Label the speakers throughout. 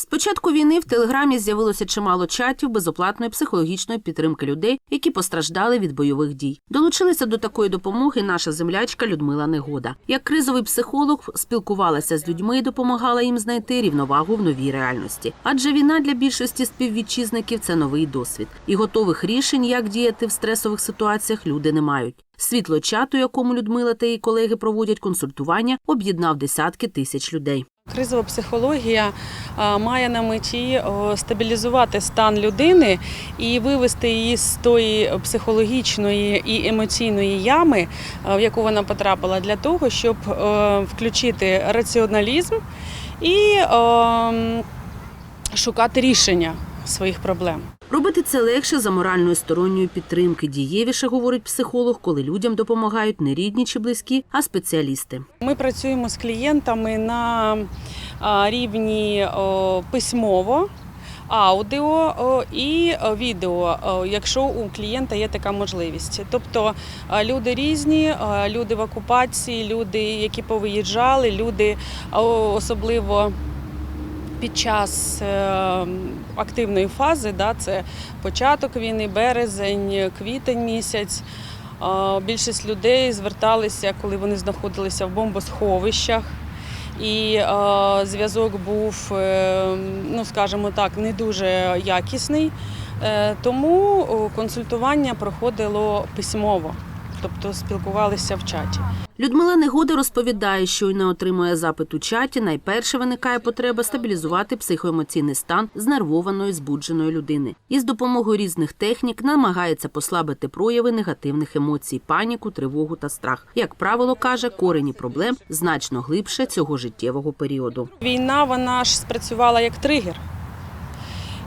Speaker 1: З початку війни в телеграмі з'явилося чимало чатів безоплатної психологічної підтримки людей, які постраждали від бойових дій. Долучилася до такої допомоги наша землячка Людмила Негода. Як кризовий психолог спілкувалася з людьми і допомагала їм знайти рівновагу в новій реальності. Адже війна для більшості співвітчизників це новий досвід, і готових рішень, як діяти в стресових ситуаціях, люди не мають. Світло чату, якому Людмила та її колеги проводять консультування, об'єднав десятки тисяч людей.
Speaker 2: Кризова психологія має на меті стабілізувати стан людини і вивести її з тої психологічної і емоційної ями, в яку вона потрапила, для того, щоб е, включити раціоналізм і е, шукати рішення своїх проблем.
Speaker 1: Робити це легше за моральною сторонньої підтримки. Дієвіше, говорить психолог, коли людям допомагають не рідні чи близькі, а спеціалісти.
Speaker 2: Ми працюємо з клієнтами на рівні письмово. Аудіо і відео, якщо у клієнта є така можливість. Тобто люди різні, люди в окупації, люди, які повиїжджали, люди особливо під час е, активної фази, да, це початок війни, березень, квітень місяць. Більшість людей зверталися, коли вони знаходилися в бомбосховищах. І зв'язок був, е, ну скажімо так, не дуже якісний. Е, тому консультування проходило письмово, тобто спілкувалися в чаті.
Speaker 1: Людмила Негода розповідає, що й не отримує запит у чаті. Найперше виникає потреба стабілізувати психоемоційний стан знервованої, збудженої людини. І з допомогою різних технік намагається послабити прояви негативних емоцій, паніку, тривогу та страх. Як правило, каже, корені проблем значно глибше цього життєвого періоду.
Speaker 2: Війна вона ж спрацювала як тригер.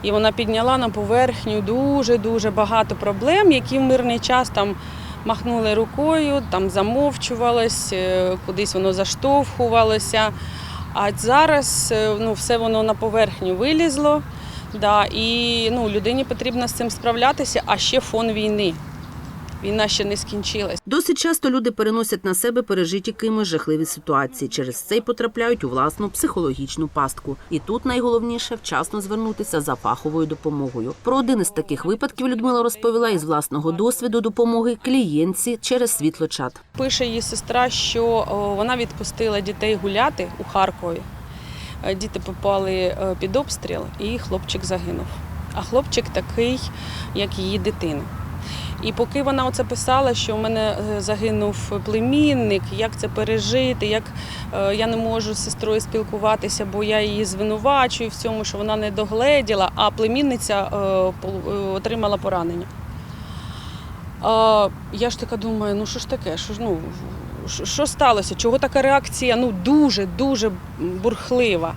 Speaker 2: І вона підняла на поверхню дуже-дуже багато проблем, які в мирний час там махнули рукою, там замовчувалось, е, кудись воно заштовхувалося. А зараз е, ну, все воно на поверхню вилізло. Да, і ну, людині потрібно з цим справлятися, а ще фон війни. Війна ще не скінчилась.
Speaker 1: Досить часто люди переносять на себе пережиті кимось жахливі ситуації. Через це й потрапляють у власну психологічну пастку. І тут найголовніше вчасно звернутися за фаховою допомогою. Про один із таких випадків Людмила розповіла із власного досвіду допомоги клієнтці через світлочат.
Speaker 2: Пише її сестра, що вона відпустила дітей гуляти у Харкові. Е, Діти попали е, під обстріл, і хлопчик загинув. А хлопчик такий, як її дитина. І поки вона оце писала, що в мене е, загинув племінник, як це пережити, як е, я не можу з сестрою спілкуватися, бо я її звинувачую в цьому, що вона не догледіла, а племінниця е, отримала поранення. Я ж така думаю, ну що ж таке? Що, ж, ну, що сталося? Чого така реакція ну, дуже, дуже бурхлива?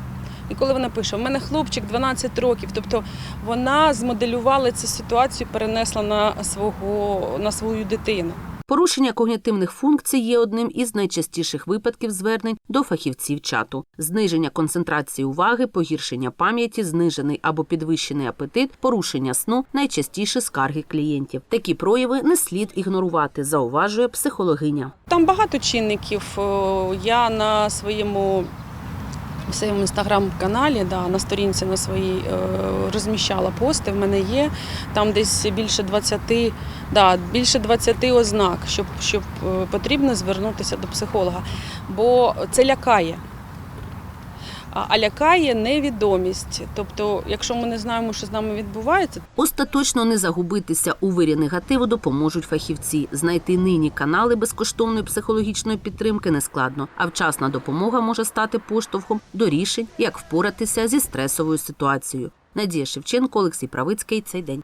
Speaker 2: І коли вона пише, у мене хлопчик 12 років, тобто вона змоделювала цю ситуацію, перенесла на, свого, на свою дитину.
Speaker 1: Порушення когнітивних функцій є одним із найчастіших випадків звернень до фахівців чату. Зниження концентрації уваги, погіршення пам'яті, знижений або підвищений апетит, порушення сну найчастіші скарги клієнтів. Такі прояви не слід ігнорувати, зауважує психологиня.
Speaker 2: Там багато чинників. Я на своєму в своєму інстаграм-каналі, да, на сторінці на своїй е, розміщала пости. В мене є там десь більше 20, да, більше 20 ознак, щоб, щоб е, потрібно звернутися до психолога. Бо це лякає. А лякає невідомість. Тобто, якщо ми не знаємо, що з нами відбувається,
Speaker 1: Остаточно не загубитися у вирі негативу допоможуть фахівці. Знайти нині канали безкоштовної психологічної підтримки нескладно, а вчасна допомога може стати поштовхом до рішень, як впоратися зі стресовою ситуацією. Надія Шевченко, Олексій Правицький. Цей день.